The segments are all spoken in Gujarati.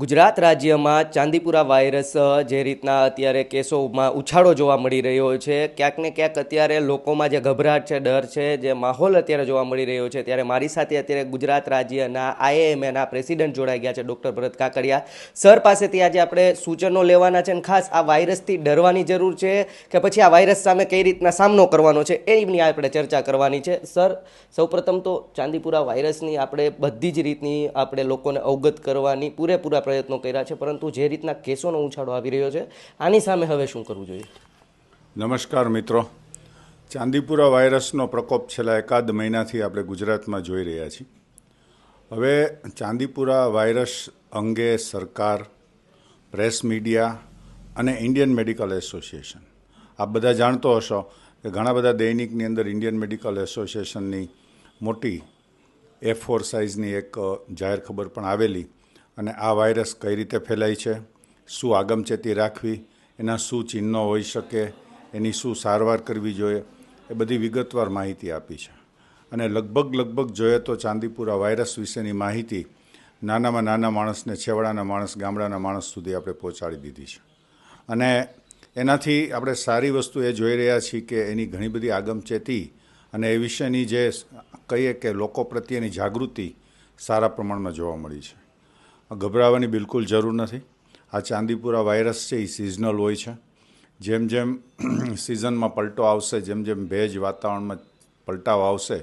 ગુજરાત રાજ્યમાં ચાંદીપુરા વાયરસ, જે રીતના અત્યારે કેસોમાં ઉછાળો જોવા મળી રહ્યો છે, ક્યાંક ને ક્યાંક અત્યારે લોકોમાં જે ગભરાટ છે, ડર છે, જે માહોલ અત્યારે જોવા મળી રહ્યો છે, ત્યારે મારી સાથે અત્યારે ગુજરાત રાજ્યના આઈએમએના પ્રેસિડેન્ટ જોડાઈ ગયા છે, ડૉક્ટર ભરત કાકડિયા. સર પાસેથી આજે આપણે સૂચનો લેવાના છે અને ખાસ આ વાયરસથી ડરવાની જરૂર છે કે પછી આ વાયરસ સામે કઈ રીતના સામનો કરવાનો છે એની આપણે ચર્ચા કરવાની છે. સર, સૌપ્રથમ તો ચાંદીપુરા વાયરસની આપણે બધી જ રીતની આપણે લોકોને અવગત કરવાની પૂરેપૂરા પ્રયત્નો કર્યા છે, પરંતુ જે રીતના કેસોનો ઉછાળો આવી રહ્યો છે, આની સામે હવે શું કરવું જોઈએ? નમસ્કાર મિત્રો. ચાંદીપુરા વાયરસનો પ્રકોપ છેલ્લા એકાદ મહિનાથી આપણે ગુજરાતમાં જોઈ રહ્યા છીએ. હવે ચાંદીપુરા વાયરસ અંગે સરકાર, પ્રેસ મીડિયા અને ઇન્ડિયન મેડિકલ એસોસિએશન, આપ બધા જાણતો હશો કે ઘણા બધા દૈનિકની અંદર ઇન્ડિયન મેડિકલ એસોસિએશનની મોટી એ ફોર સાઇઝની એક જાહેર ખબર પણ આવેલી. અને આ વાયરસ કઈ રીતે ફેલાય છે, શું આગમચેતી રાખવી, એના શું ચિહ્નો હોઈ શકે, એની શું સારવાર કરવી જોઈએ, એ બધી વિગતવાર માહિતી આપી છે. અને લગભગ લગભગ જોઈએ તો ચાંદીપુરા વાયરસ વિશેની માહિતી નાનામાં નાના માણસને છેવાડાના માણસ, ગામડાના માણસ સુધી આપણે પહોંચાડી દીધી છે. અને એનાથી આપણે સારી વસ્તુ એ જોઈ રહ્યા છીએ કે એની ઘણી બધી આગમચેતી અને એ વિશેની જે કહીએ કે લોકો પ્રત્યેની જાગૃતિ સારા પ્રમાણમાં જોવા મળી છે. ગભરાવાની બિલકુલ જરૂર નથી. આ ચાંદીપુરા વાયરસ છે, એ સિઝનલ હોય છે. જેમ જેમ સિઝનમાં પલટો આવશે, જેમ જેમ ભેજ વાતાવરણમાં પલટાવ આવશે,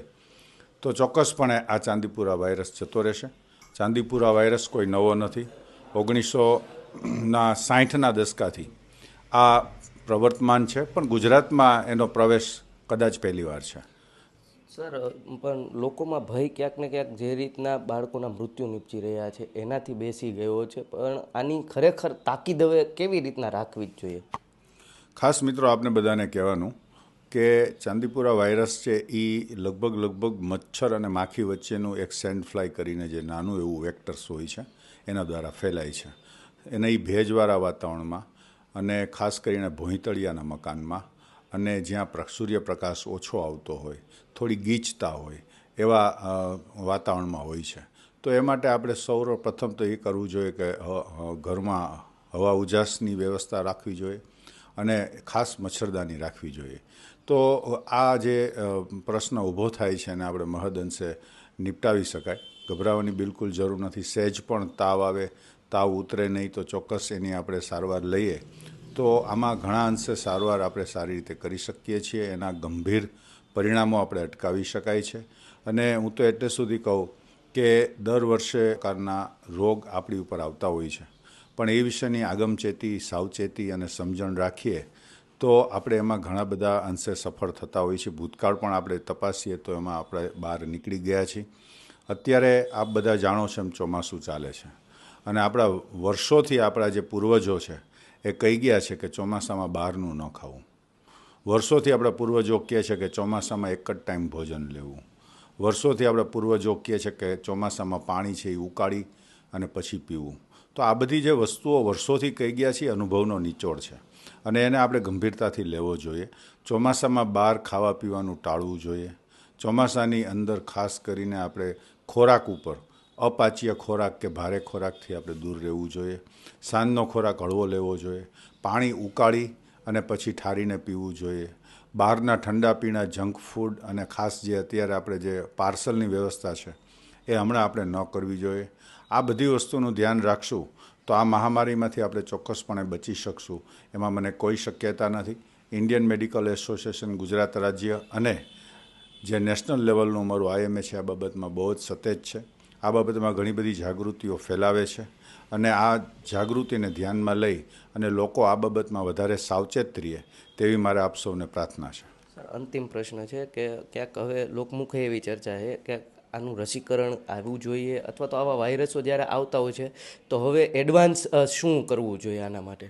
તો ચોક્કસપણે આ ચાંદીપુરા વાયરસ જતો રહેશે. ચાંદીપુરા વાયરસ કોઈ નવો નથી. ઓગણીસોના સાઠના દશકાથી આ પ્રવર્તમાન છે, પણ ગુજરાતમાં એનો પ્રવેશ કદાચ પહેલીવાર છે. સર પણ લોકોમાં ભય ક્યાંક ને ક્યાંક જે રીતના બાળકોના મૃત્યુ નીપજી રહ્યા છે, એનાથી બેસી ગયો છે. પણ આની ખરેખર તાકીદ હવે કેવી રીતના રાખવી જ જોઈએ? ખાસ મિત્રો, આપને બધાને કહેવાનું કે ચાંદીપુરા વાયરસ છે એ લગભગ લગભગ મચ્છર અને માખી વચ્ચેનું એક સેન્ડ ફ્લાય કરીને જે નાનું એવું વેક્ટર્સ હોય છે, એના દ્વારા ફેલાય છે. એને એ ભેજવાળા વાતાવરણમાં અને ખાસ કરીને ભોંયતળિયાના મકાનમાં અને જ્યાં પ્ર- સૂર્યપ્રકાશ ઓછો આવતો હોય, થોડી ગીચતા હોય, એવા વાતાવરણમાં હોય છે. તો એ માટે આપણે સૌર, પ્રથમ તો એ કરવું જોઈએ કે ઘરમાં હવા ઉજાસની વ્યવસ્થા રાખવી જોઈએ અને ખાસ મચ્છરદાની રાખવી જોઈએ. તો આ જે પ્રશ્ન ઊભો થાય છે એને આપણે મહદઅંશે નિપટાવી શકાય. ગભરાવાની બિલકુલ જરૂર નથી. સહેજ પણ તાવ આવે, તાવ ઉતરે નહીં તો ચોક્કસ એની આપણે સારવાર લઈએ. તો આમાં ઘણા અંશે સારવાર આપણે સારી રીતે કરી શકીએ છીએ. એના ગંભીર પરિણામો આપણે અટકાવી શકાય છે. અને હું તો એટલે સુધી કહું કે દર વર્ષે પ્રકારના રોગ આપણી ઉપર આવતા હોય છે. પણ એ વિશેની આગમચેતી, સાવચેતી અને સમજણ રાખીએ તો આપણે એમાં ઘણા બધા અંશે સફળ થતા હોઈએ છીએ ભૂતકાળ પણ આપણે તપાસીએ તો એમાં આપણે બહાર નીકળી ગયા છીએ. અત્યારે આપ બધા જાણો છો એમ ચોમાસું ચાલે છે. અને આપણા વર્ષોથી આપણા જે પૂર્વજો છે એ કહી ગયા છે કે ચોમાસામાં બહારનું ન ખાવું. વર્ષોથી આપણા પૂર્વજો કહે છે કે ચોમાસામાં એક જ ટાઈમ ભોજન લેવું. વર્ષોથી આપણા પૂર્વજો કહે છે કે ચોમાસામાં પાણી છે એ ઉકાળી અને પછી પીવું. તો આ બધી જે વસ્તુઓ વર્ષોથી કહી ગયા છે અનુભવનો નિચોડ છે. અને એને આપણે ગંભીરતાથી લેવો જોઈએ. ચોમાસામાં બહાર ખાવા પીવાનું ટાળવું જોઈએ. ચોમાસાની અંદર ખાસ કરીને આપણે ખોરાક ઉપર અપાચીય ખોરાક કે ભારે ખોરાકથી આપણે દૂર રહેવું જોઈએ. સાંજનો ખોરાક હળવો લેવો જોઈએ. પાણી ઉકાળી અને પછી ઠારીને પીવું જોઈએ. બહારના ઠંડા પીણા જંક ફૂડ અને ખાસ જે અત્યારે આપણે જે પાર્સલની વ્યવસ્થા છે, એ હમણાં આપણે ન કરવી જોઈએ. આ બધી વસ્તુનું ધ્યાન રાખશું તો આ મહામારીમાંથી આપણે ચોક્કસપણે બચી શકશું, એમાં મને કોઈ શક્યતા નથી. ઇન્ડિયન મેડિકલ એસોસિએશન ગુજરાત રાજ્ય અને જે નેશનલ લેવલનું અમારું આઈએમએ છે, આ બાબતમાં બહુ જ સતેજ છે. આ બાબતમાં ઘણી બધી જાગૃતિઓ ફેલાવે છે અને આ જાગૃતિને ધ્યાનમાં લઈ અને લોકો આ બાબતમાં વધારે સાવચેત રહીએ તેવી મારે આપ સૌને પ્રાર્થના છે. સર અંતિમ પ્રશ્ન છે કે ક્યાંક હવે લોકમુખે એવી ચર્ચા છે કે આનું રસીકરણ આવવું જોઈએ અથવા તો આવા વાયરસો જ્યારે આવતા હોય છે તો હવે એડવાન્સ શું કરવું જોઈએ આના માટે?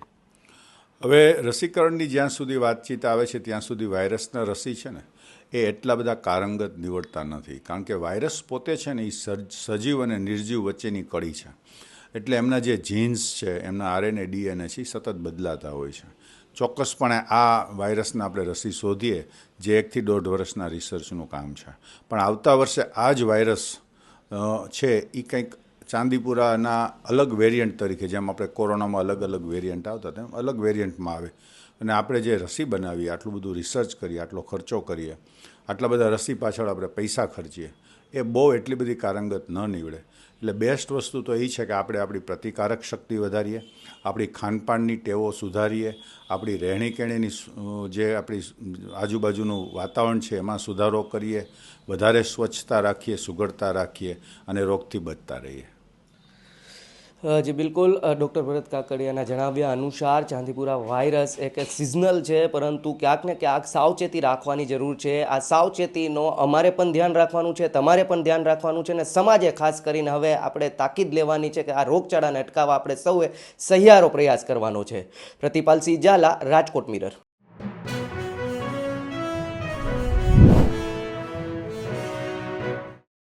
હવે રસીકરણની જ્યાં સુધી વાતચીત આવે છે ત્યાં સુધી વાયરસના રસી છે ને? એ એટલા બધા કારંગત નીવડતા નથી. કારણ કે વાયરસ પોતે છે ને એ સજ- સજીવ અને નિર્જીવ વચ્ચેની કડી છે. એટલે એમના જે જીન્સ છે, એમના આરએનએ ડીએનએ છે, એ સતત બદલાતા હોય છે. ચોક્કસપણે આ વાયરસના આપણે રસી શોધીએ, જે એકથી દોઢ વર્ષના રિસર્ચનું કામ છે. પણ આવતા વર્ષે આ જ વાયરસ છે એ કંઈક ચાંદીપુરાના અલગ વેરિયન્ટ તરીકે, જેમ આપણે કોરોનામાં અલગ અલગ વેરિયન્ટ આવતા તેમ અલગ વેરિયન્ટમાં આવે. અને આપણે જે રસી બનાવીએ, આટલું બધું રિસર્ચ કરીએ, આટલો ખર્ચો કરીએ, આટલા બધા રસી પાછળ આપણે પૈસા ખર્ચીએ, એ બહુ એટલી બધી કારંગત ન નીવડે. એટલે બેસ્ટ વસ્તુ તો એ છે કે આપણે આપણી પ્રતિકારક શક્તિ વધારીએ, આપણી ખાનપાનની ટેવો સુધારીએ, આપણી રહેણી કેણીની જે આપણી આજુબાજુનું વાતાવરણ છે, એમાં સુધારો કરીએ, વધારે સ્વચ્છતા રાખીએ, સુઘડતા રાખીએ અને રોગથી બચતા રહીએ. જી બિલકુલ ડૉક્ટર ભરત કાકડિયાના જણાવ્યા અનુસાર ચાંદીપુરા વાયરસ એક સિઝનલ છે, પરંતુ ક્યાંક ને ક્યાંક સાવચેતી રાખવાની જરૂર છે. આ સાવચેતીનો અમારે પણ ધ્યાન રાખવાનું છે, તમારે પણ ધ્યાન રાખવાનું છે અને સમાજે ખાસ કરીને હવે આપણે તાકીદ લેવાની છે કે આ રોગચાળાને અટકાવવા આપણે સૌએ સહિયારો પ્રયાસ કરવાનો છે. પ્રતિપાલસિંહ ઝાલા રાજકોટ મિરર.